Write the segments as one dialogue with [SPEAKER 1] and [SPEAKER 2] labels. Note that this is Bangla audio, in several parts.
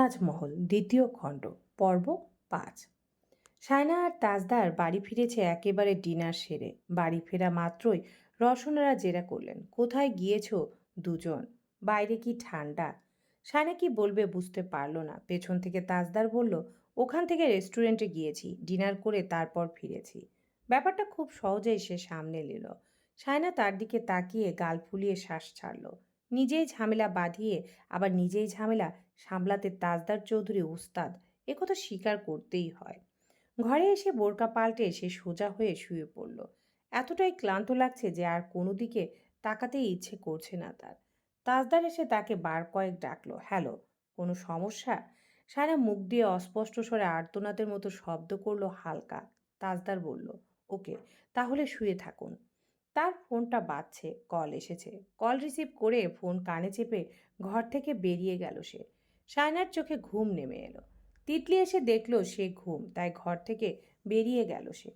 [SPEAKER 1] তাজমহল, দ্বিতীয় খণ্ড, পর্ব পাঁচ। সায়না আর তাজদার বাড়ি ফিরেছে একেবারে ডিনার সেরে। বাড়ি ফেরা মাত্রই রসনারা জেরা করলেন, কোথায় গিয়েছো দুজন? বাইরে কি ঠান্ডা? সায়না কি বলবে বুঝতে পারল না। পেছন থেকে তাজদার বলল, ওখান থেকে রেস্টুরেন্টে গিয়েছি, ডিনার করে তারপর ফিরেছি। ব্যাপারটা খুব সহজেই সে সামনে নিল। সায়না তার দিকে তাকিয়ে গাল ফুলিয়ে শ্বাস ছাড়ল। নিজেই ঝামেলা বাঁধিয়ে, আবার নিজেই ঝামেলা সামলাতে তাজদার চৌধুরী উস্তাদ একথা স্বীকার করতেই হয়। ঘরে এসে বোরকা পাল্টে সে সোজা হয়ে শুয়ে পড়ল। এতটাই ক্লান্ত লাগছে যে আর কোনো দিকে তাকাতেই ইচ্ছে করছে না তার। তাজদার এসে তাকে বার কয়েক ডাকলো, হ্যালো, কোনো সমস্যা? সারা মুখ দিয়ে অস্পষ্ট স্বরে আর্তনাদের মতো শব্দ করল হালকা। তাজদার বলল, ওকে, তাহলে শুয়ে থাকুন। তার ফোনটা বাজছে, কল এসেছে। কল রিসিভ করে ফোন কানে চেপে ঘর থেকে বেরিয়ে গেল সে। সায়নার চোখে ঘুম নেমে এলো। তিতলি এসে দেখল সে ঘুম, তাই ঘর থেকে বেরিয়ে গেল সে।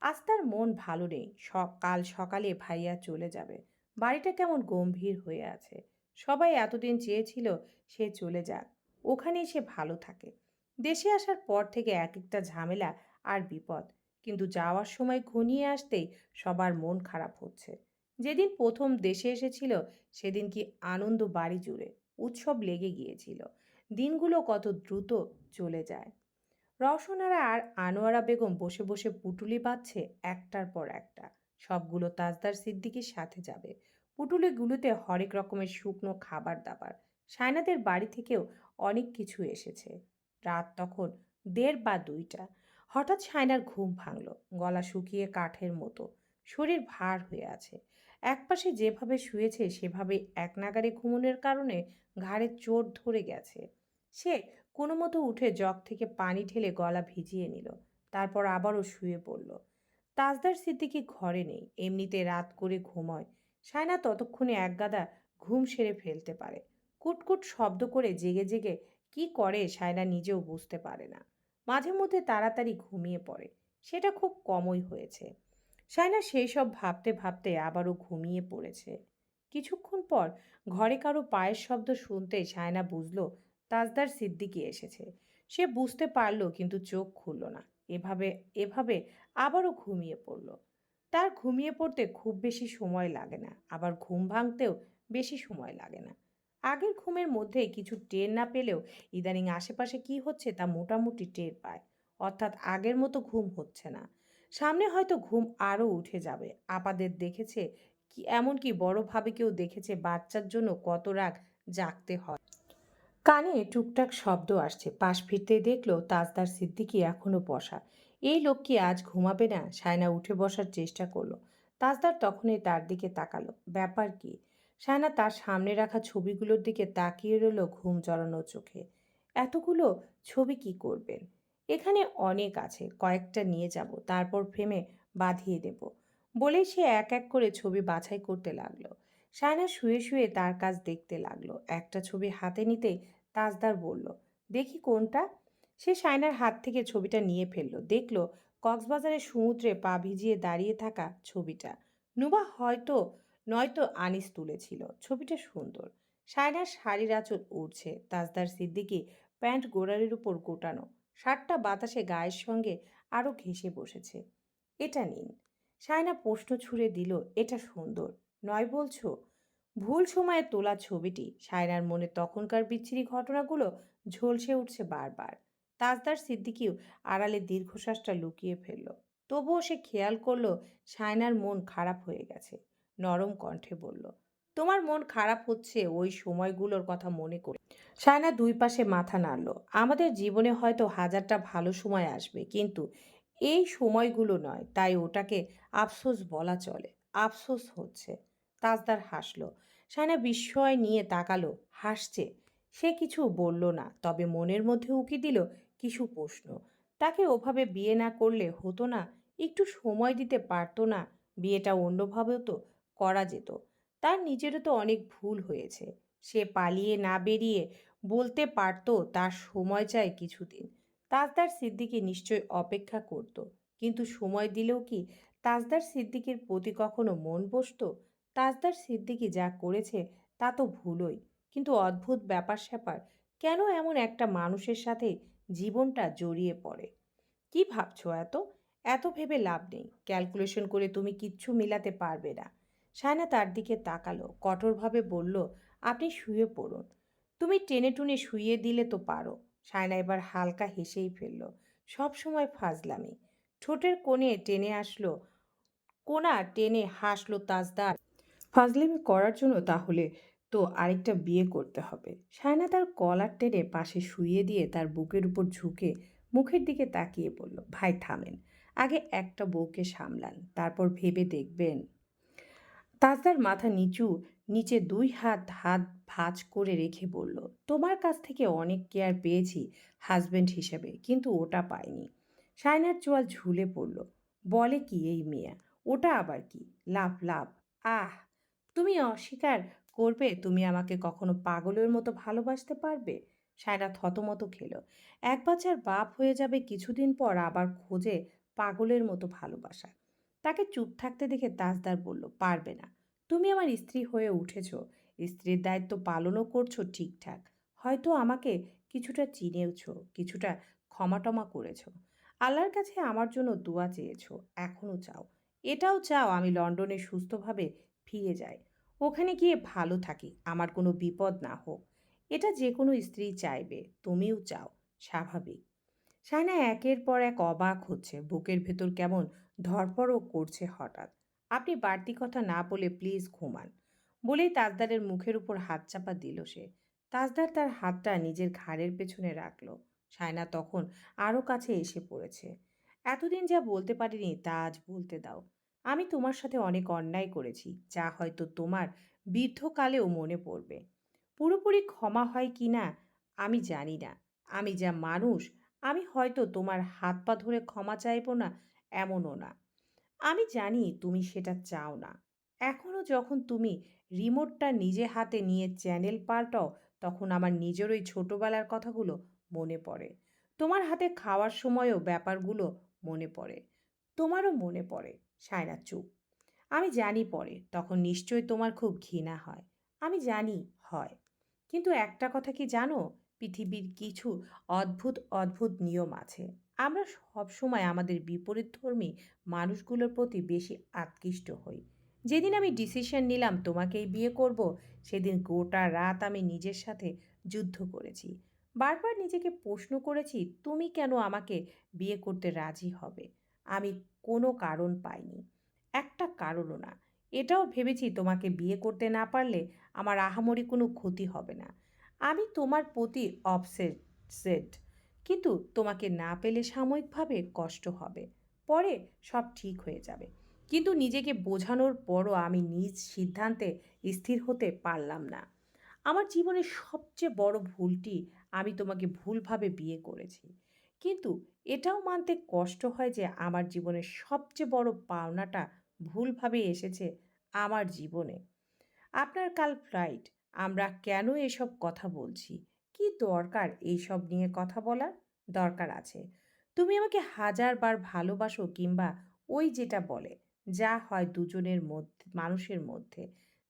[SPEAKER 1] আজ তার মন ভালো নেই। সকাল সকালে ভাইয়া চলে যাবে। বাড়িটা কেমন গম্ভীর হয়ে আছে। সবাই এতদিন চেয়েছিল সে চলে যাক। ওখানেই সে ভালো থাকে। দেশে আসার পর থেকে এক একটা ঝামেলা আর বিপদ। কিন্তু যাওয়ার সময় ঘনিয়ে আসতেই সবার মন খারাপ হচ্ছে। যেদিন প্রথম দেশে এসেছিল, সেদিন কি আনন্দ বাড়ি জুড়ে, উৎসব লেগে গিয়েছিল। দিনগুলো কত দ্রুত চলে যায়। রওশনারা আর আনোয়ারা বেগম বসে বসে পুটুলি বাঁধছে একটার পর একটা। সবগুলো তাজদার সিদ্দিকির সাথে যাবে। পুটুলিগুলোতে হরেক রকমের শুকনো খাবার দাবার সায়নাদের বাড়ি থেকেও অনেক কিছু এসেছে। রাত তখন দেড় বা দুইটা। হঠাৎ সায়নার ঘুম ভাঙল, গলা শুকিয়ে কাঠের মতো। শরীর ভার হয়ে আছে। একপাশে যেভাবে শুয়েছে, সেভাবে এক নাগারে ঘুমনের কারণে ঘাড়ে চোট ধরে গেছে। সে কোনো মতো উঠে জগ থেকে পানি ঢেলে গলা ভিজিয়ে নিল, তারপর আবারও শুয়ে পড়ল। তাজদার সিদ্দিকি ঘরে নেই, এমনিতে রাত করে ঘুমোয়। সায়না ততক্ষণে একগাদা ঘুম সেরে ফেলতে পারে। কুটকুট শব্দ করে জেগে জেগে কি করে সায়না নিজেও বুঝতে পারে না। মাঝে মধ্যে তাড়াতাড়ি ঘুমিয়ে পড়ে, সেটা খুব কমই হয়েছে। সায়না সেই সব ভাবতে ভাবতে আবারও ঘুমিয়ে পড়েছে। কিছুক্ষণ পর ঘরে কারও পায়ের শব্দ শুনতে সায়না বুঝলো তাজদার সিদ্দিকি এসেছে। সে বুঝতে পারল কিন্তু চোখ খুলল না। এভাবে এভাবে আবারও ঘুমিয়ে পড়ল। তার ঘুমিয়ে পড়তে খুব বেশি সময় লাগে না। আবার ঘুম ভাঙতেও বেশি সময় লাগে না। আগের ঘুমের মধ্যে কিছু টের না পেলেও ইদানিং আশেপাশে কি হচ্ছে তা মোটামুটি টের পায়। অর্থাৎ আগের মতো ঘুম হচ্ছে না। সামনে হয়তো ঘুম আরও উঠে যাবে। আপাদের দেখেছে কি, এমনকি বড়ভাবে কেউ দেখেছে বাচ্চার জন্য কত রাগ জাগতে হয়। কানে টুকটাক শব্দ আসছে। পাশ ফিরতে দেখল তাজদার সিদ্দিকি এখনও বসা। এই লোক কি আজ ঘুমাবে না? সায়না উঠে বসার চেষ্টা করল। তাজদার তখনই তার দিকে তাকালো। ব্যাপার কি? সায়না তার সামনে রাখা ছবিগুলোর দিকে তাকিয়ে রইল ঘুম জড়ানো চোখে। এতগুলো ছবি কি করবেন এখানে অনেক আছে, কয়েকটা নিয়ে যাব, তারপর ফ্রেমে বাঁধিয়ে দেব। বলেই সে এক এক করে ছবি বাছাই করতে লাগল। সায়না শুয়ে শুয়ে তার কাজ দেখতে লাগল। একটা ছবি হাতে নিতেই তাজদার বলল, দেখি কোনটা? সে সায়নার হাত থেকে ছবিটা নিয়ে ফেলল। দেখল কক্সবাজারের সমুদ্রে পা ভিজিয়ে দাঁড়িয়ে থাকা ছবিটা। নুবা হয়তো, নয়তো আনিস তুলেছিল। ছবিটা সুন্দর। সায়নার শাড়ির আঁচল উঠছে তাজদার সিদ্দিকি প্যান্ট গোড়ালির উপর গোটানো। শার্টটা বাতাসে গায়ের সঙ্গে আরও ঘেঁষে বসেছে। এটা নিন। সায়না প্রশ্ন ছুঁড়ে দিল, এটা সুন্দর। নয় বলছো? ভুল সময়ে তোলা ছবিটি। সায়নার মনে তখনকার বিচ্ছিরি ঘটনাগুলো ঝলসে উঠছে বারবার। তাজদার সিদ্দিকিও আড়ালে দীর্ঘশ্বাসটা লুকিয়ে ফেলল। তবুও সে খেয়াল করল, সায়নার মন খারাপ হয়ে গেছে। নরম কণ্ঠে বলল, তোমার মন খারাপ হচ্ছে ওই সময়গুলোর কথা মনে করে। সায়না দুই পাশে মাথা নাড়ল, আমাদের জীবনে হয়তো হাজারটা ভালো সময় আসবে, কিন্তু এই সময়গুলো নয়, তাই ওটাকে আফসোস বলা চলে, আফসোস হচ্ছে। তাজদার হাসলো। সায়না বিস্ময় নিয়ে তাকালো, হাসছে। সে কিছু বলল না, তবে মনের মধ্যে উকি দিল কিছু প্রশ্ন। তাকে ওভাবে বিয়ে না করলে হতো না, একটু সময় দিতে পারতো না, বিয়েটা অন্যভাবেও তো করা যেত। তার নিজেরও তো অনেক ভুল হয়েছে। সে পালিয়ে না বেরিয়ে বলতে পারতো তার সময় চাই কিছুদিন। তাজদার সিদ্দিকি নিশ্চয় অপেক্ষা করত। কিন্তু সময় দিলেও কি তাজদার সিদ্দিকির প্রতি কখনো মন বসতো? তাজদার সিদ্দিকি যা করেছে তা তো ভুলই। কিন্তু অদ্ভুত ব্যাপার স্যাপার কেন এমন একটা মানুষের সাথে জীবনটা জড়িয়ে পড়ে? কি ভাবছ এত? এত ভেবে লাভ নেই। ক্যালকুলেশন করে তুমি কিচ্ছু মিলাতে পারবে না। সায়না তার দিকে তাকালো, কঠোরভাবে বলল, আপনি শুয়ে পড়ুন। তুমি টেনে টুনে শুইয়ে দিলে তো পারো। সায়না এবার হালকা হেসেই ফেলল, সব সময় ফাজলামি। ঠোঁটের কোণে টেনে আসলো কোনা টেনে হাসলো তাজদার ফাজলামি করার জন্য তাহলে তো আরেকটা বিয়ে করতে হবে। সায়না তার কলার টেনে পাশে শুইয়ে দিয়ে তার বুকের উপর ঝুঁকে মুখের দিকে তাকিয়ে বলল, ভাই, থামেন। আগে একটা বউকে সামলান, তারপর ভেবে দেখবেন। তাজদার মাথা নিচু, নিচে দুই হাত হাত ভাঁজ করে রেখে বলল, তোমার কাছ থেকে অনেক কেয়ার পেয়েছি হাজবেন্ড হিসেবে, কিন্তু ওটা পাইনি। সায়নার চোয়াল ঝুলে পড়ল, বলে কি এই মেয়া? ওটা আবার কি? লাভ লাভ আহ তুমি অস্বীকার করবে, তুমি আমাকে কখনো পাগলের মতো ভালোবাসতে পারবে? সায়না থতমত খেল। এক বাচ্চার বাপ হয়ে যাবে কিছুদিন পর আবার খোঁজে পাগলের মতো ভালোবাসা। তাকে চুপ থাকতে দেখে তাজদার বলল, পারবে না। তুমি আমার স্ত্রী হয়ে উঠেছ। স্ত্রীর দায়িত্ব পালনও করছ ঠিকঠাক। হয়তো আমাকে কিছুটা চিনেওছ, কিছুটা ক্ষমাটমা করেছ। আল্লাহর কাছে আমার জন্য দোয়া চেয়েছ। এখনও চাও। এটাও চাও আমি লন্ডনে সুস্থভাবে ফিরে যাই ওখানে গিয়ে ভালো থাকি, আমার কোনো বিপদ না হোক। এটা যে কোনো স্ত্রী চাইবে, তুমিও চাও, স্বাভাবিক। সায়না একের পর এক অবাক হচ্ছে, বুকের ভেতর কেমন ধরপড়ও করছে হঠাৎ। আপনি বাড়তি কথা না বলে প্লিজ ঘুমান, বলেই তাজদারের মুখের উপর হাত চাপা দিল সে। তাজদার তার হাতটা নিজের ঘাড়ের পেছনে রাখল। সায়না তখন আরও কাছে এসে পড়েছে। এতদিন যা বলতে পারিনি, তা আজ বলতে দাও। আমি তোমার সাথে অনেক অন্যায় করেছি, যা হয়তো তোমার বৃদ্ধকালেও মনে পড়বে। পুরোপুরি ক্ষমা হয় কি না, আমি জানি না। আমি যা মানুষ, আমি হয়তো তোমার হাত পা ধরে ক্ষমা চাইব না, এমনও না। আমি জানি তুমি সেটা চাও না। এখনও যখন তুমি রিমোটটা নিজে হাতে নিয়ে চ্যানেল পাল্টাও, তখন আমার নিজের ওই ছোটোবেলার কথাগুলো মনে পড়ে। তোমার হাতে খাওয়ার সময়ও ব্যাপারগুলো মনে পড়ে। তোমারও মনে পড়ে। সায়না চুপ। আমি জানি পরে, তখন নিশ্চয়ই তোমার খুব ঘৃণা হয়। আমি জানি, হয়। কিন্তু একটা কথা কি জানো? পৃথিবীর কিছু অদ্ভুত অদ্ভুত নিয়ম আছে। আমরা সব সময় আমাদের বিপরীতধর্মী মানুষগুলোর প্রতি বেশি আকৃষ্ট হই। যেদিন আমি ডিসিশন নিলাম তোমাকেই বিয়ে করব, সেদিন গোটা রাত আমি নিজের সাথে যুদ্ধ করেছি। বারবার নিজেকে প্রশ্ন করেছি, তুমি কেন আমাকে বিয়ে করতে রাজি হবে? আমি কোনো কারণ পাইনি। একটা কারণও না। এটাও ভেবেছি তোমাকে বিয়ে করতে না পারলে আমার আহামরি কোনো ক্ষতি হবে না। আমি তোমার প্রতি অবসেট কিন্তু তোমাকে না পেলে সাময়িকভাবে কষ্ট হবে। পরে সব ঠিক হয়ে যাবে। কিন্তু নিজেকে বোঝানোর পরও আমি নিজ সিদ্ধান্তে স্থির হতে পারলাম না। আমার জীবনের সবচেয়ে বড় ভুলটি আমি তোমাকে ভুলভাবে বিয়ে করেছি। কিন্তু এটাও মানতে কষ্ট হয় যে আমার জীবনের সবচেয়ে বড় পাওনাটা ভুলভাবে এসেছে আমার জীবনে। আপনার কাল ফ্লাইট আমরা কেন এসব কথা বলছি? কি দরকার এইসব নিয়ে কথা বলার? দরকার আছে। তুমি আমাকে হাজারবার ভালোবাসো কিংবা ওই যেটা বলে, যা হয় দুজনের মধ্যে, মানুষের মধ্যে।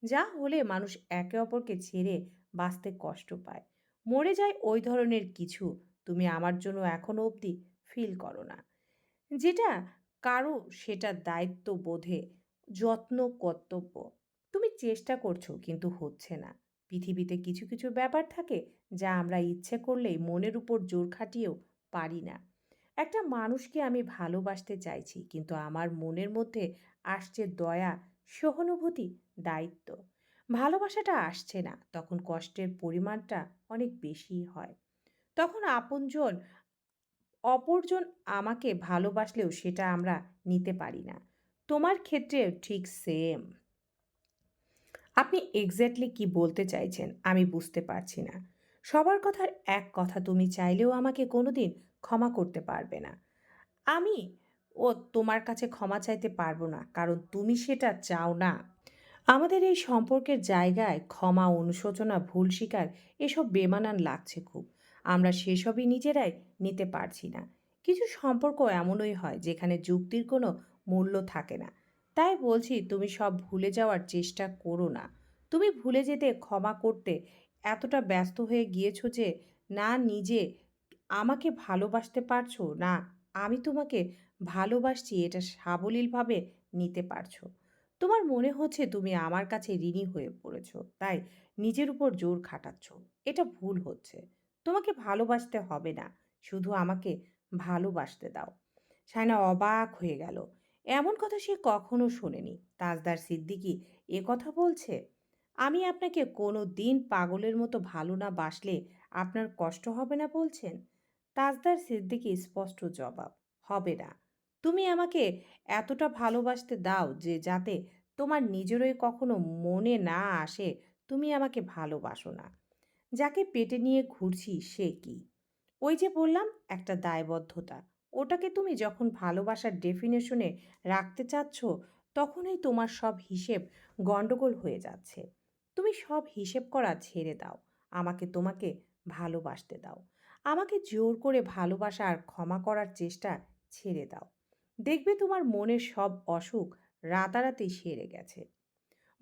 [SPEAKER 1] যা হলে মানুষ একে অপরকে ছেড়ে বাঁচতে কষ্ট পায়। মরে যায় ওই ধরনের কিছু। তুমি আমার জন্য এখনও অবধি ফিল করো না। যেটা কারও সেটা দায়িত্ব বোধে যত্ন কর্তব্য। তুমি চেষ্টা করছ কিন্তু হচ্ছে না। পৃথিবীতে কিছু কিছু ব্যাপার থাকে যা আমরা ইচ্ছে করলেই মনের উপর জোর খাটিয়েও পারি না। একটা মানুষকে আমি ভালোবাসতে চাইছি কিন্তু আমার মনের মধ্যে আসছে দয়া, সহানুভূতি, দায়িত্ব। ভালোবাসাটা আসছে না, তখন কষ্টের পরিমাণটা অনেক বেশি হয়। তখন আপনজন অপরজন আমাকে ভালোবাসলেও সেটা আমরা নিতে পারি না। তোমার ক্ষেত্রেও ঠিক সেম আপনি এক্স্যাক্টলি কি বলতে চাইছেন আমি বুঝতে পারছি না। সবার কথার এক কথা তুমি চাইলেও আমাকে কোনোদিন ক্ষমা করতে পারবে না। আমি ও তোমার কাছে ক্ষমা চাইতে পারব না, কারণ তুমি সেটা চাও না। আমাদের এই সম্পর্কের জায়গায় ক্ষমা, অনুশোচনা, ভুল স্বীকার এসব বেমানান লাগছে খুব। আমরা সেসবই নিজেরাই নিতে পারছি না। কিছু সম্পর্ক এমনই হয় যেখানে যুক্তির কোনো মূল্য থাকে না। তাই বলছি, তুমি সব ভুলে যাওয়ার চেষ্টা করো না। তুমি ভুলে যেতে ক্ষমা করতে এতটা ব্যস্ত হয়ে গিয়েছো যে না নিজে আমাকে ভালোবাসতে পারছ, না আমি তোমাকে ভালোবাসছি এটা সাবলীলভাবে নিতে পারছ। তোমার মনে হচ্ছে তুমি আমার কাছে ঋণী হয়ে পড়েছো, তাই নিজের উপর জোর খাটাচ্ছ। এটা ভুল হচ্ছে। তোমাকে ভালোবাসতে হবে না। শুধু আমাকে ভালোবাসতে দাও। সায়না অবাক হয়ে গেল। এমন কথা সে কখনো শোনেনি। তাজদার সিদ্দিকি এ কথা বলছে, আমি আপনাকে কোনো দিন পাগলের মতো ভালো না বাসলে আপনার কষ্ট হবে না বলছেন। তাজদার সিদ্দিকি স্পষ্ট জবাব, হবে না। তুমি আমাকে এতটা ভালোবাসতে দাও যে যাতে তোমার নিজেরই কখনো মনে না আসে, তুমি আমাকে ভালোবাসো না। যাকে পেটে নিয়ে ঘুরছি সে কি? ওই যে বললাম, একটা দায়বদ্ধতা। ওটাকে তুমি যখন ভালোবাসার ডেফিনেশনে রাখতে চাচ্ছ, তখনই তোমার সব হিসেব গণ্ডগোল হয়ে যাচ্ছে। তুমি সব হিসেব করা ছেড়ে দাও। আমাকে তোমাকে ভালোবাসতে দাও। আমাকে জোর করে ভালোবাসা আর ক্ষমা করার চেষ্টা ছেড়ে দাও। দেখবে তোমার মনের সব অসুখ রাতারাতি সেরে গেছে।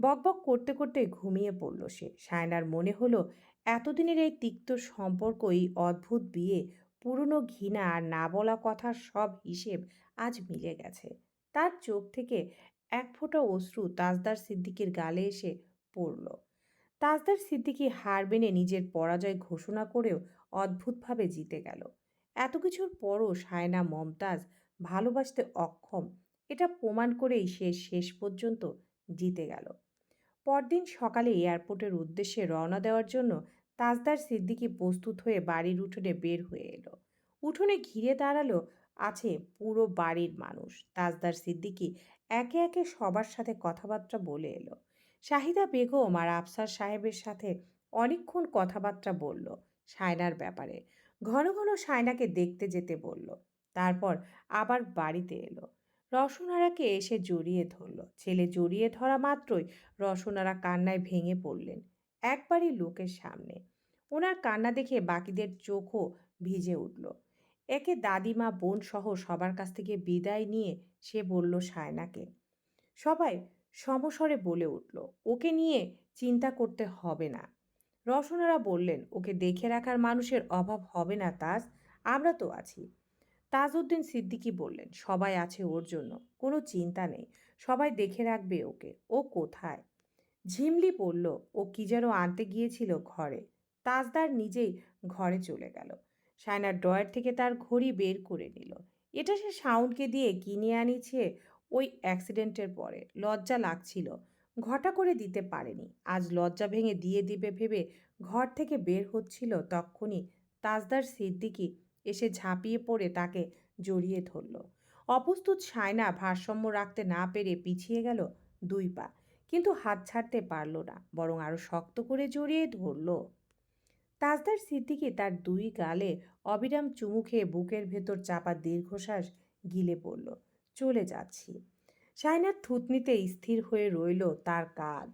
[SPEAKER 1] বকবক করতে করতে ঘুমিয়ে পড়ল সে। সায়নার মনে হলো এতদিনের এই তিক্ত সম্পর্ক এই অদ্ভুত বিয়ে, পুরনো ঘৃণা আর না বলা কথার সব হিসেব আজ মিলে গেছে। তার চোখ থেকে এক ফোঁটা অশ্রু তাজদার সিদ্দিকির গালে এসে পড়ল। তাজদার সিদ্দিকি হার মেনে নিজের পরাজয় ঘোষণা করেও অদ্ভুতভাবে জিতে গেল। এত কিছুর পরও সায়না, মমতাজ ভালোবাসতে অক্ষম, এটা প্রমাণ করেই সে শেষ পর্যন্ত জিতে গেল। পরদিন সকালে এয়ারপোর্টের উদ্দেশ্যে রওনা দেওয়ার জন্য তাজদার সিদ্দিকী প্রস্তুত হয়ে বাড়ির উঠোনে বের হয়ে এলো। উঠোনে ঘিরে দাঁড়াল আছে পুরো বাড়ির মানুষ। তাজদার সিদ্দিকি একে একে সবার সাথে কথাবার্তা বলে এলো। শাহিদা বেগম আর আফসার সাহেবের সাথে অনেকক্ষণ কথাবার্তা বলল সায়নার ব্যাপারে। ঘন ঘন সায়নাকে দেখতে যেতে বলল। তারপর আবার বাড়িতে এলো। রসনারাকে এসে জড়িয়ে ধরল। ছেলে জড়িয়ে ধরা মাত্রই রসনারা কান্নায় ভেঙে পড়লেন। একবারই লোকের সামনে। ওনার কান্না দেখে বাকিদের চোখও ভিজে উঠল। একে দাদিমা বোন সহ সবার কাছ থেকে বিদায় নিয়ে সে বলল সায়নাকে, সবাই সমস্বরে বলে উঠল, ওকে নিয়ে চিন্তা করতে হবে না। রসনারা বললেন, ওকে দেখে রাখার মানুষের অভাব হবে না, তাজ। আমরা তো আছি। তাজউদ্দিন সিদ্দিকি বললেন, সবাই আছে ওর জন্য, কোনো চিন্তা নেই। সবাই দেখে রাখবে ওকে। ও কোথায়? ঝিমলি বলল, ও কি যেন আনতে গিয়েছিল ঘরে। তাজদার নিজেই ঘরে চলে গেল। সায়নার ড্রয়ার থেকে তার ঘড়ি বের করে নিল। এটা সে সাউন্ডকে দিয়ে কিনে আনিছে ওই অ্যাক্সিডেন্টের পরে। লজ্জা লাগছিল। ঘটা করে দিতে পারেনি। আজ লজ্জা ভেঙে দিয়ে দিবে ভেবে ঘর থেকে বের হচ্ছিল তক্ষুনি। তাজদার সিদ্দিকি এসে ঝাঁপিয়ে পড়ে তাকে জড়িয়ে ধরল। অপ্রস্তুত সায়না ভারসাম্য রাখতে না পেরে পিছিয়ে গেল দুই পা। কিন্তু হাত ছাড়তে পারল না, বরং আরও শক্ত করে জড়িয়ে ধরল। তাজদার সিদ্দিকি তার দুই গালে অবিরাম চুমু খেয়ে বুকের ভেতর চাপা দীর্ঘশ্বাস গিলে পড়ল। চলে যাচ্ছি। সায়নার থুতনিতে স্থির হয়ে রইল তার কাঁধ।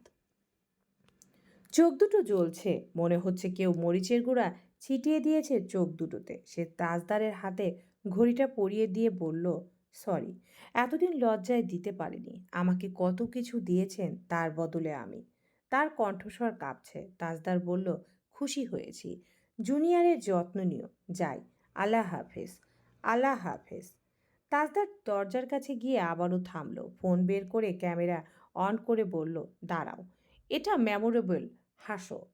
[SPEAKER 1] চোখ দুটো জ্বলছে, মনে হচ্ছে কেউ মরিচের গুঁড়া ছিটিয়ে দিয়েছে চোখ দুটোতে। সে তাজদারের হাতে ঘড়িটা পরিয়ে দিয়ে বলল সরি, এতদিন লজ্জায় দিতে পারিনি। আমাকে কত কিছু দিয়েছেন তার বদলে আমি। তার কণ্ঠস্বর কাঁপছে। তাজদার বলল, খুশি হয়েছি। জুনিয়রের যত্ন নিও। যাই, আল্লাহ হাফেজ আল্লাহ হাফেজ। তাজদার দরজার কাছে গিয়ে আবারও থামলো। ফোন বের করে ক্যামেরা অন করে বলল, দাঁড়াও, এটা মেমোরেবল, হাসো।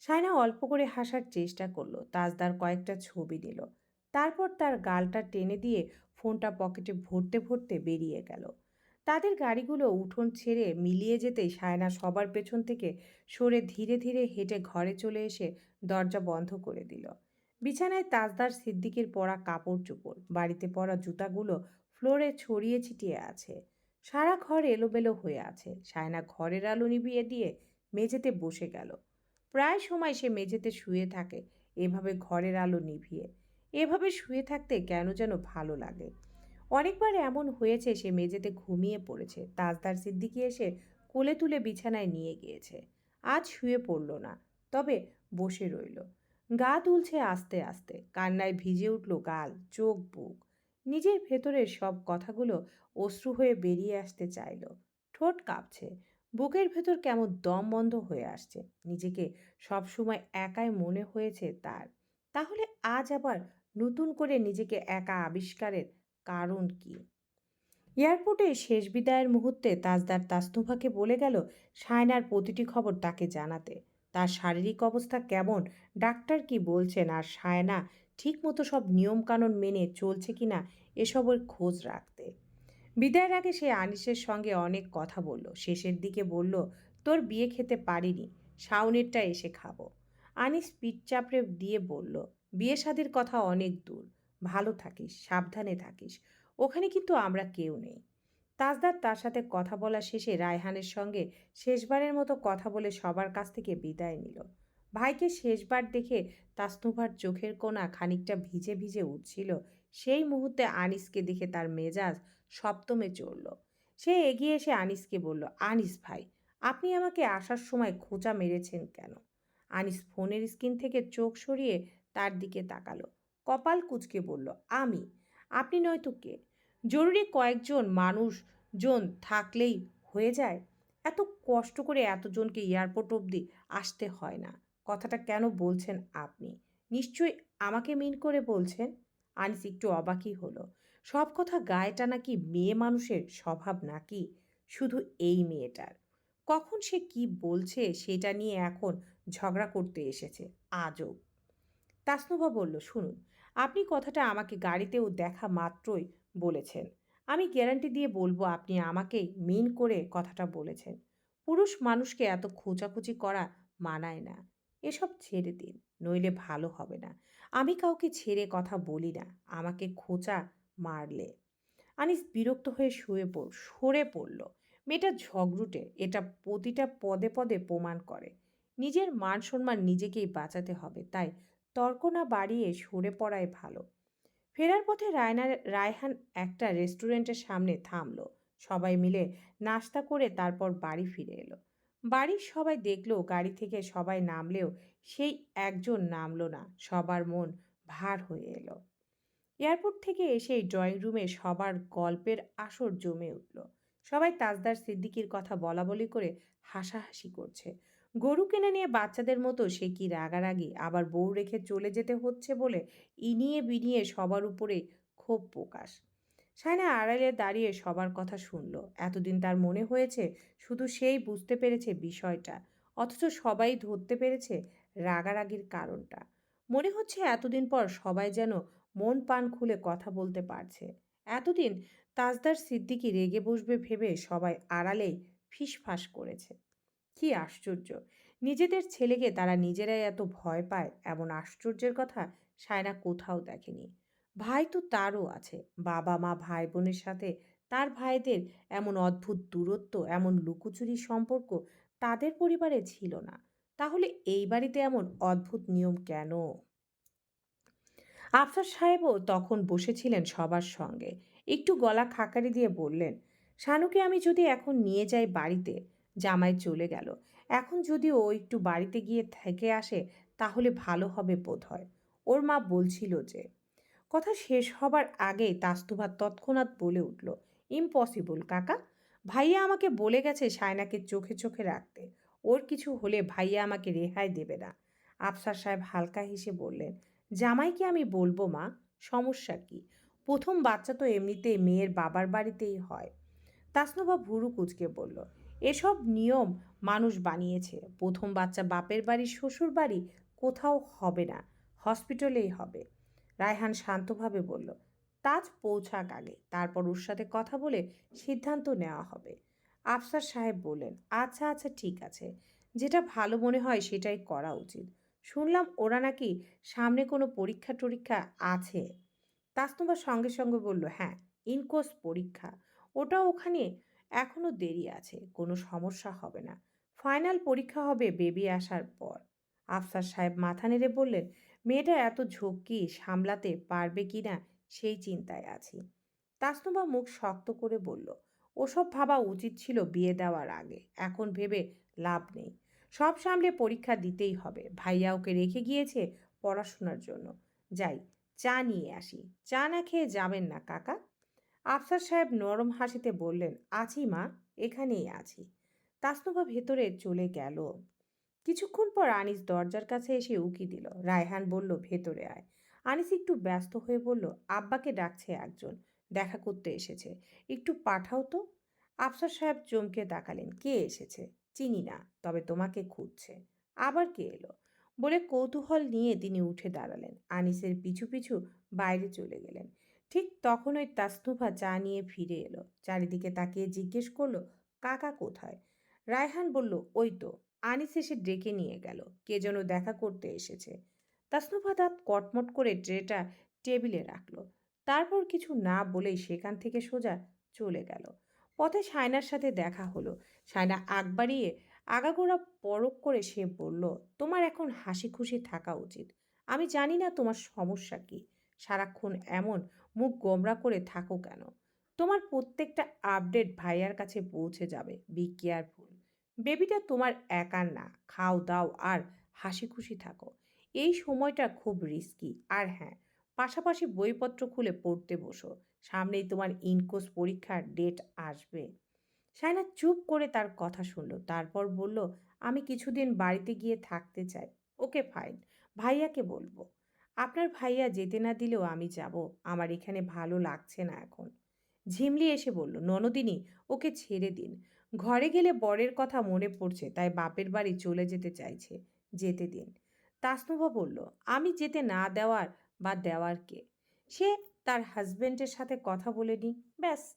[SPEAKER 1] সায়না অল্প করে হাসার চেষ্টা করল। তাজদার কয়েকটা ছবি নিল। তারপর তার গালটা টেনে দিয়ে ফোনটা পকেটে ভরতে ভরতে বেরিয়ে গেল। তাদের গাড়িগুলো উঠোন ছেড়ে মিলিয়ে যেতেই সায়না সবার পেছন থেকে সরে ধীরে ধীরে হেঁটে ঘরে চলে এসে দরজা বন্ধ করে দিল। বিছানায় তাজদার সিদ্দিকের পরা কাপড় চোপড়, বাড়িতে পরা জুতাগুলো ফ্লোরে ছড়িয়ে ছিটিয়ে আছে। সারা ঘর এলোবেলো হয়ে আছে। সায়না ঘরের আলো নিভিয়ে দিয়ে মেঝেতে বসে গেল। প্রায় সময় সে মেঝেতে শুয়ে থাকে, এভাবে ঘরের আলো নিভিয়ে। এভাবে শুয়ে থাকতে কেন যেন ভালো লাগে। অনেকবার এমন হয়েছে সে মেঝেতে ঘুমিয়ে পড়েছে। তাজদার সিদ্দিকি এসে কোলে তুলে বিছানায় নিয়ে গিয়েছে। আজ শুয়ে পড়ল না, তবে বসে রইল। গা তুলছে আস্তে আস্তে। কান্নায় ভিজে উঠল গাল, চোখ, বুক। নিজের ভেতরের সব কথাগুলো অশ্রু হয়ে বেরিয়ে আসতে চাইল। ঠোঁট কাঁপছে। বুকের ভেতর কেমন দম বন্ধ হয়ে আসছে। নিজেকে সবসময় একাই মনে হয়েছে তার। তাহলে আজ আবার নতুন করে নিজেকে একা আবিষ্কারের কারণ কি? এয়ারপোর্টে শেষ বিদায়ের মুহূর্তে তাজদার তাস্তফাকে বলে গেল সায়নার প্রতিটি খবর তাকে জানাতে। তার শারীরিক অবস্থা কেমন? ডাক্তার কি বলছেন? আর সায়না ঠিকমতো সব নিয়মকানুন মেনে চলছে কিনা এসবের খোঁজ রাখতে? বিদায়ের আগে সে আনিসের সঙ্গে অনেক কথা বলল। শেষের দিকে বলল, তোর বিয়ে খেতে পারিনি, শাওনেরটা এসে খাব। আনিস পিঠ চাপড়ে দিয়ে বলল, বিয়ে শাদির কথা অনেক দূর। ভালো থাকিস, সাবধানে থাকিস। ওখানে কিন্তু আমরা কেউ নেই। তাজদার তার সাথে কথা বলা শেষে রায়হানের সঙ্গে শেষবারের মতো কথা বলে সবার কাছ থেকে বিদায় নিল। ভাইকে শেষবার দেখে তাসনুভার চোখের কোণা খানিকটা ভিজে ভিজে উঠছিল। সেই মুহূর্তে আনিসকে দেখে তার মেজাজ সপ্তমে চড়ল সে এগিয়ে এসে আনিসকে বলল, আনিস ভাই, আপনি আমাকে আসার সময় খোঁচা মেরেছেন কেন? আনিস ফোনের স্ক্রিন থেকে চোখ সরিয়ে তার দিকে তাকালো। কপাল কুচকে বলল, আমি? আপনি নয়তো কে? জরুরি কয়েকজন মানুষ জন থাকলেই হয়ে যায়। এত কষ্ট করে এতজনকে এয়ারপোর্ট অবধি আসতে হয় না। কথাটা কেন বলছেন আপনি? নিশ্চয়ই আমাকে মিন করে বলছেন? আনিস একটু অবাকই হলো। সব কথা গায়েটা নাকি মেয়ে মানুষের স্বভাব নাকি? শুধু এই মেয়েটার। কখন সে কি বলছে সেটা নিয়ে এখন ঝগড়া করতে এসেছে। আজও। তাসনুভা বলল, শুনুন, আপনি কথাটা আমাকে গাড়িতেও দেখা মাত্রই বলেছেন। আমি গ্যারান্টি দিয়ে বলব আপনি আমাকে মেন করে কথাটা বলেছেন। পুরুষ মানুষকে এত খোঁচাখুচি করা মানায় না। এসব ছেড়ে দিন, নইলে ভালো হবে না। আমি কাউকে ছেড়ে কথা বলি না, আমাকে খোঁচা মারলে। আনিস বিরক্ত হয়ে শুয়ে পড়, সরে পড়ল। মেয়েটা ঝগড়ুটে, এটা প্রতিটা পদে পদে প্রমাণ করে। নিজের মান সম্মান নিজেকেই বাঁচাতে হবে, তাই তর্ক না বাড়িয়ে সরে পড়াই ভালো। ফেরার পথে রায়নার রায়হান একটা রেস্টুরেন্টের সামনে থামল। সবাই মিলে নাস্তা করে তারপর বাড়ি ফিরে এলো। বাড়ির সবাই দেখল গাড়ি থেকে সবাই নামলেও সেই একজন নামলো না, সবার মন ভার হয়ে এলো। এয়ারপোর্ট থেকে এসেই ড্রয়িং রুমে সবার গল্পের আসর জমে উঠল। সবাই তাজদার সিদ্দিকির কথা বলা বলি করে হাসাহাসি করছে। গরু কিনে নিয়ে বাচ্চাদের মতো সে কি রাগারাগি? আবার বউ রেখে চলে যেতে হচ্ছে বলে ইনিয়ে বিনিয়ে সবার উপরে ক্ষোভ প্রকাশ। সায়না আড়ালে দাঁড়িয়ে সবার কথা শুনল। এতদিন তার মনে হয়েছে শুধু সেই বুঝতে পেরেছে বিষয়টা, অথচ সবাই ধরতে পেরেছে রাগারাগির কারণটা। মনে হচ্ছে এতদিন পর সবাই যেন মন পান খুলে কথা বলতে পারছে। এতদিন তাজদার সিদ্দিকি রেগে বসবে ভেবে সবাই আড়ালেই ফিসফাস করেছে। কি আশ্চর্য। নিজেদের ছেলেকে তারা নিজেরাই এত ভয় পায় এমন আশ্চর্যের কথা সায়না কোথাও দেখেনি। ভাই তো তারও আছে। বাবা, মা ভাই বোনের সাথে তার ভাইদের এমন অদ্ভুত দূরত্ব, এমন লুকোচুরি সম্পর্ক তাদের পরিবারে ছিল না। তাহলে এই বাড়িতে এমন অদ্ভুত নিয়ম কেন? আফসার সাহেবও তখন বসেছিলেন সবার সঙ্গে। একটু গলা খাকারি দিয়ে বললেন, শানুকে আমি যদি এখন নিয়ে যাই বাড়িতে জামাই চলে গেল। এখন যদি ও একটু বাড়িতে গিয়ে থেকে আসে, তাহলে ভালো হবে বোধ হয় ওর মা বলছিল যে, কথা শেষ হবার আগেই তাস্তুভা তৎক্ষণাৎ বলে উঠল ইম্পসিবল কাকা। ভাইয়া আমাকে বলে গেছে সায়নাকে চোখে চোখে রাখতে। ওর কিছু হলে ভাইয়া আমাকে রেহাই দেবে না। আফসার সাহেব হালকা হেসে বললেন জামাইকে আমি বলব, মা? সমস্যা কি? প্রথম বাচ্চা তো এমনিতেই মেয়ের বাবার বাড়িতেই হয়। তাসনুভা ভুরু কুচকে বলল এসব নিয়ম মানুষ বানিয়েছে। প্রথম বাচ্চা বাপের বাড়ি, শ্বশুর বাড়ি কোথাও হবে না, হসপিটালেই হবে। রায়হান শান্তভাবে বলল, তাজ পৌঁছাক আগে, তারপর ওর সাথে কথা বলে সিদ্ধান্ত নেওয়া হবে। আফসার সাহেব বললেন আচ্ছা আচ্ছা ঠিক আছে। যেটা ভালো মনে হয় সেটাই করা উচিত। শুনলাম ওরা নাকি সামনে কোনো পরীক্ষা টরীক্ষা আছে। তাস্তবা সঙ্গে সঙ্গে বলল হ্যাঁ ইনকোর্স পরীক্ষা। ওটা ওখানে এখনও দেরি আছে, কোনো সমস্যা হবে না। ফাইনাল পরীক্ষা হবে বেবি আসার পর। আফসার সাহেব মাথা নেড়ে বললেন, মেয়েটা এত ঝক্কি সামলাতে পারবে কি না সেই চিন্তায় আছি। তাসনুবা মুখ শক্ত করে বলল, ওসব ভাবা উচিত ছিল বিয়ে দেওয়ার আগে, এখন ভেবে লাভ নেই। সব সামলে পরীক্ষা দিতেই হবে। ভাইয়া ওকে রেখে গিয়েছে পড়াশোনার জন্য। যাই, চা নিয়ে আসি। চা না খেয়ে যাবেন না, কাকা? আফসার সাহেব নরম হাসিতে বললেন, আছি মা, এখানেই আছি। তাসনুভা ভেতরে চলে গেল। কিছুক্ষণ পর আনিস দরজার কাছে এসে উকি দিল। রায়হান বলল, ভেতরে আয়। আনিস একটু ব্যস্ত হয়ে বলল, আব্বাকে ডাকছে একজন, দেখা করতে এসেছে। একটু পাঠাও তো। আফসার সাহেব চমকে তাকালেন, কে এসেছে? চিনি না, তবে তোমাকে খুঁজছে। আবার কে এলো? বলে কৌতূহল নিয়ে তিনি উঠে দাঁড়ালেন। আনিসের পিছু পিছু বাইরে চলে গেলেন। ঠিক তখন ওই তাসনুফা চা নিয়ে ফিরে এলো। চারিদিকে তাকিয়ে জিজ্ঞেস করল, কাকা কোথায়? রায়হান বলল, ওই তো। আনিস এসে ডেকে নিয়ে গেল। কে যেন দেখা করতে এসেছে। তাসনুফা দাঁত কটমট করে ট্রেটা টেবিলে রাখল। তারপর কিছু না বলেই সেখান থেকে সোজা চলে গেল। পথে সায়নার সাথে দেখা হলো। সায়না আগ বাড়িয়ে আগাগোড়া পরক করে সে বলল, তোমার এখন হাসি খুশি থাকা উচিত। আমি জানি না তোমার সমস্যা কি। সারাক্ষণ এমন মুখ গোমরা করে থাকো কেন? তোমার প্রত্যেকটা আপডেট ভাইয়ার কাছে পৌঁছে যাবে বি কেয়ারফুল বেবিটা তোমার একার না, খাও, দাও আর হাসি খুশি থাকো। এই সময়টা খুব রিস্কি আর হ্যাঁ পাশাপাশি বইপত্র খুলে পড়তে বসো। সামনেই তোমার ইনকোস পরীক্ষার ডেট আসবে। সায়না চুপ করে তার কথা শুনল। তারপর বলল, আমি কিছুদিন বাড়িতে গিয়ে থাকতে চাই। ওকে ফাইন ভাইয়াকে বলব। আপনার ভাইয়া যেতে না দিলেও আমি যাব। আমার এখানে ভালো লাগছে না এখন। ঝিমলি এসে বলল, ননদিনী, ওকে ছেড়ে দিন। ঘরে গেলে বরের কথা মনে পড়ছে, তাই বাপের বাড়ি চলে যেতে চাইছে। যেতে দিন। তাসনুভা বলল, আমি যেতে না দেওয়ার বা দেওয়ার কে? সে তার হাজবেন্ডের সাথে কথা বলে নি, ব্যাস।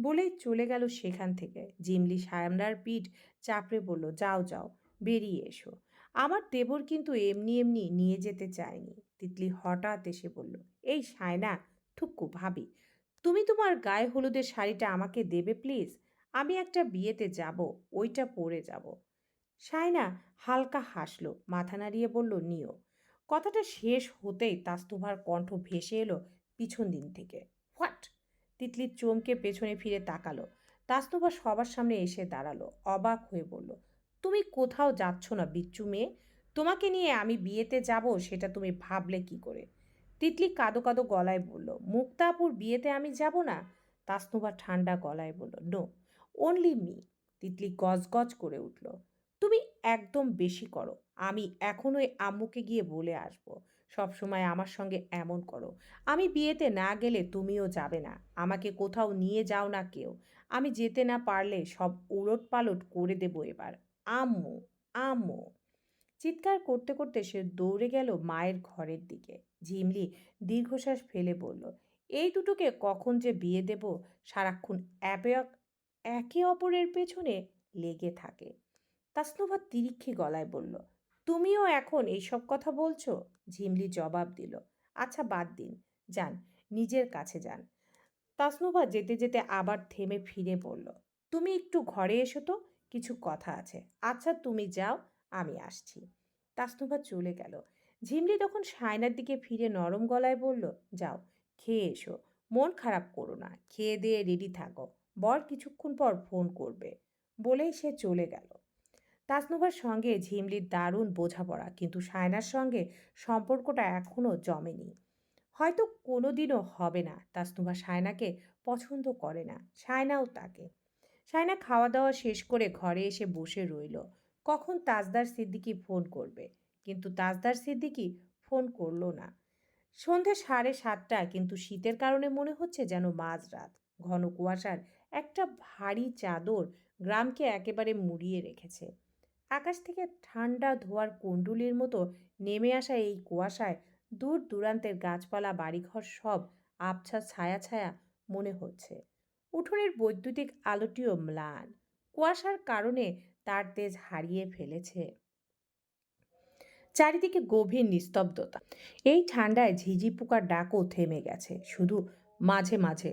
[SPEAKER 1] বলেই চলে গেল সেখান থেকে। জিমলি সায়মরার পিঠ চাপড়ে বলল, যাও যাও, বেরিয়ে এসো। আমার দেবর কিন্তু এমনি এমনি নিয়ে যেতে চায়নি। তিতলি হঠাৎ এসে বলল, এই সায়না থুক্কু ভাবি, তুমি তোমার গায়ে হলুদের শাড়িটা আমাকে দেবে প্লিজ আমি একটা বিয়েতে যাব, ওইটা পরে যাব। সায়না হালকা হাসলো, মাথা নাড়িয়ে বলল, নিও। কথাটা শেষ হতেই তাস্তুভার কণ্ঠ ভেসে এলো পিছন দিন থেকে। হোয়াট? তিতলির চমকে পেছনে ফিরে তাকালো। তাস্তফা সবার সামনে এসে দাঁড়াল, অবাক হয়ে বলল তুমি কোথাও যাচ্ছ না, বিচ্ছু মেয়ে। তোমাকে নিয়ে আমি বিয়েতে যাব, সেটা তুমি ভাবলে কি করে? তিতলি কাদো কাদো গলায় বলল, মুক্তাপুর বিয়েতে আমি যাব না? তাসনুবা ঠান্ডা গলায় বলল, নো অনলি মি তিতলি গজগজ করে উঠল, তুমি একদম বেশি করো, আমি এখনই আম্মুকে গিয়ে বলে আসব। সবসময় আমার সঙ্গে এমন করো। আমি বিয়েতে না গেলে তুমিও যাবে না, আমাকে কোথাও নিয়ে যাও না কেউ। আমি যেতে না পারলে সব উলট পালট করে দেবো এবার। আম্মু আম্মু। চিৎকার করতে করতে সে দৌড়ে গেল মায়ের ঘরের দিকে। ঝিমলি দীর্ঘশ্বাস ফেলে বলল, এই দুটোকে কখন যে বিয়ে দেব? সারাক্ষণ অ্যাপে একে অপরের পেছনে লেগে থাকে। তাসনুভা তিরিক্ষি গলায় বলল, তুমিও এখন এইসব কথা বলছো? ঝিমলি জবাব দিল আচ্ছা বাদ দিন। যান, নিজের কাছে যান। তাসনুভা যেতে যেতে আবার থেমে ফিরে বলল, তুমি একটু ঘরে এসো তো। কিছু কথা আছে। আচ্ছা তুমি যাও, আমি আসছি। তাসনুভা চলে গেল। ঝিমলি তখন সায়নার দিকে ফিরে নরম গলায় বলল, যাও, খেয়ে এসো। মন খারাপ করো না, খেয়ে দিয়ে রেডি থাকো। বর কিছুক্ষণ পর ফোন করবে। বলেই সে চলে গেল। তাসনুভার সঙ্গে ঝিমলির দারুণ বোঝাপড়া, কিন্তু সায়নার সঙ্গে সম্পর্কটা এখনও জমেনি। হয়তো কোনো দিনও হবে না তাসনুভা সায়নাকে পছন্দ করে না। সায়নাও তাকে। সায়না খাওয়া দাওয়া শেষ করে ঘরে এসে বসে রইল। কখন তাজদার সিদ্দিকি ফোন করবে? কিন্তু তাজদার সিদ্দিকি ফোন করল না। সন্ধে সাড়ে সাতটা কিন্তু শীতের কারণে মনে হচ্ছে যেন মাঝরাত। ঘন কুয়াশার একটা ভারী চাদর গ্রামকে একেবারে মুড়িয়ে রেখেছে। আকাশ থেকে ঠান্ডা ধোয়ার কুণ্ডুলির মতো নেমে আসা এই কুয়াশায় দূর দূরান্তের গাছপালা, বাড়িঘর সব আবছা ছায়া ছায়া মনে হচ্ছে। উঠোনের বৈদ্যুতিক আলোটিও ম্লান। কুয়াশার কারণে তার তেজ হারিয়ে ফেলেছে। চারিদিকে গভীর নিস্তব্ধতা। এই ঠান্ডায় ঝিঝি পোকার ডাকও থেমে গেছে। শুধু মাঝে মাঝে